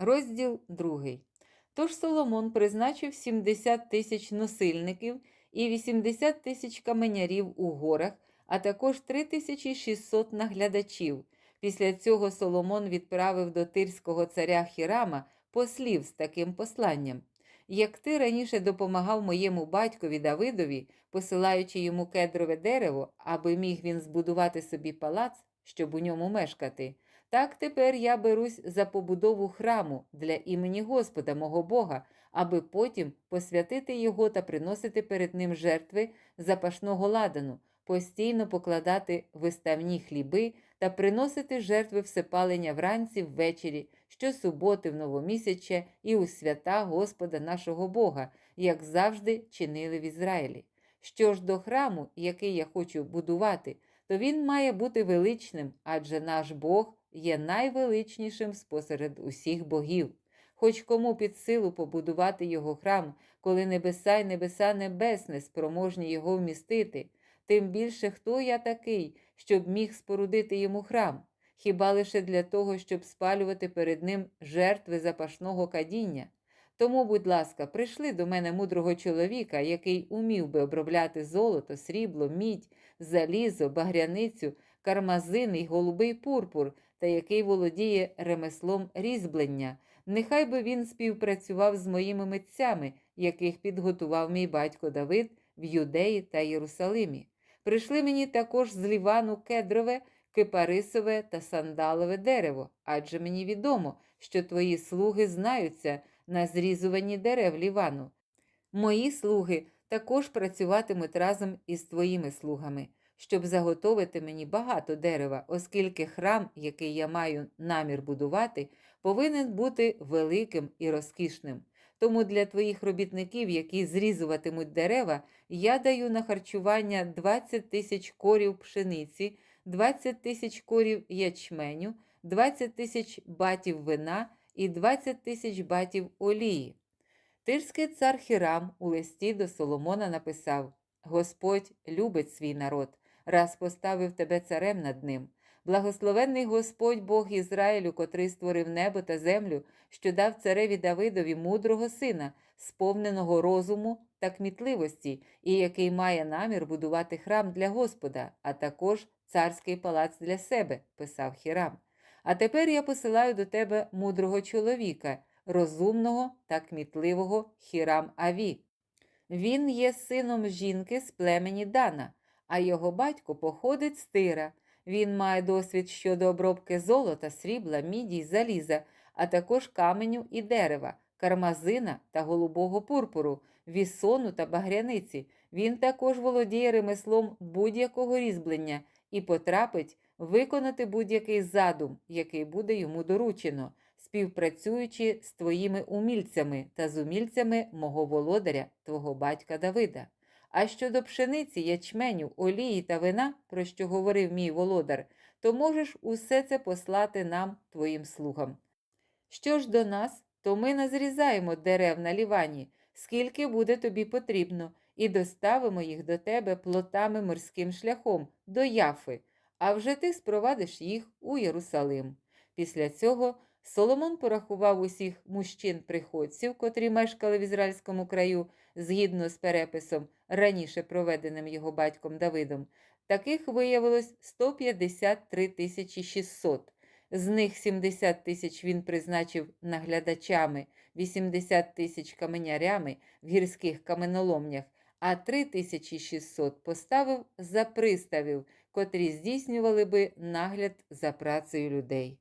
Розділ 2. Тож Соломон призначив 70 тисяч носильників і 80 тисяч каменярів у горах, а також 3600 наглядачів. Після цього Соломон відправив до тирського царя Хірама послів з таким посланням. Як ти раніше допомагав моєму батькові Давидові, посилаючи йому кедрове дерево, аби міг він збудувати собі палац, щоб у ньому мешкати, так тепер я берусь за побудову храму для імені Господа мого Бога, аби потім посвятити його та приносити перед ним жертви запашного ладану, постійно покладати виставні хліби та приносити жертви всепалення вранці ввечері, щосуботи в новомісяче і у свята Господа нашого Бога, як завжди чинили в Ізраїлі. Що ж до храму, який я хочу будувати, то він має бути величним, адже наш Бог є найвеличнішим спосеред усіх богів. Хоч кому під силу побудувати його храм, коли небеса й небеса небесне спроможні його вмістити, тим більше хто я такий, щоб міг спорудити йому храм, хіба лише для того, щоб спалювати перед ним жертви запашного кадіння. Тому, будь ласка, прийшли до мене мудрого чоловіка, який умів би обробляти золото, срібло, мідь, залізо, багряницю, кармазин і голубий пурпур, та який володіє ремеслом різьблення. Нехай би він співпрацював з моїми митцями, яких підготував мій батько Давид в Юдеї та Єрусалимі. Прийшли мені також з Лівану кедрове, кипарисове та сандалове дерево, адже мені відомо, що твої слуги знаються на зрізуванні дерев Лівану. Мої слуги також працюватимуть разом із твоїми слугами, щоб заготовити мені багато дерева, оскільки храм, який я маю намір будувати, повинен бути великим і розкішним. Тому для твоїх робітників, які зрізуватимуть дерева, я даю на харчування 20 тисяч корів пшениці, 20 тисяч корів ячменю, 20 тисяч батів вина і 20 тисяч батів олії. Тирський цар Хірам у листі до Соломона написав: Господь любить свій народ, раз поставив тебе царем над ним. Благословенний Господь Бог Ізраїлю, котрий створив небо та землю, що дав цареві Давидові мудрого сина, сповненого розуму та кмітливості, і який має намір будувати храм для Господа, а також царський палац для себе, писав Хірам. А тепер я посилаю до тебе мудрого чоловіка, розумного та кмітливого Хірам Аві. Він є сином жінки з племені Дана, а його батько походить з Тира. Він має досвід щодо обробки золота, срібла, міді й заліза, а також каменю і дерева, кармазина та голубого пурпуру, вісону та багряниці. Він також володіє ремеслом будь-якого різьблення і потрапить виконати будь-який задум, який буде йому доручено, співпрацюючи з твоїми умільцями та з умільцями мого володаря, твого батька Давида. А щодо пшениці, ячменю, олії та вина, про що говорив мій володар, то можеш усе це послати нам, твоїм слугам. Що ж до нас, то ми назрізаємо дерев на лівані, скільки буде тобі потрібно, і доставимо їх до тебе плотами морським шляхом, до Яфи, а вже ти спровадиш їх у Єрусалим. Після цього Соломон порахував усіх мужчин-приходців, котрі мешкали в ізраїльському краю, згідно з переписом, раніше проведеним його батьком Давидом. Таких виявилось 153 тисячі 600. З них 70 тисяч він призначив наглядачами, 80 тисяч каменярями в гірських каменоломнях, а 3600 поставив за приставів, котрі здійснювали би нагляд за працею людей.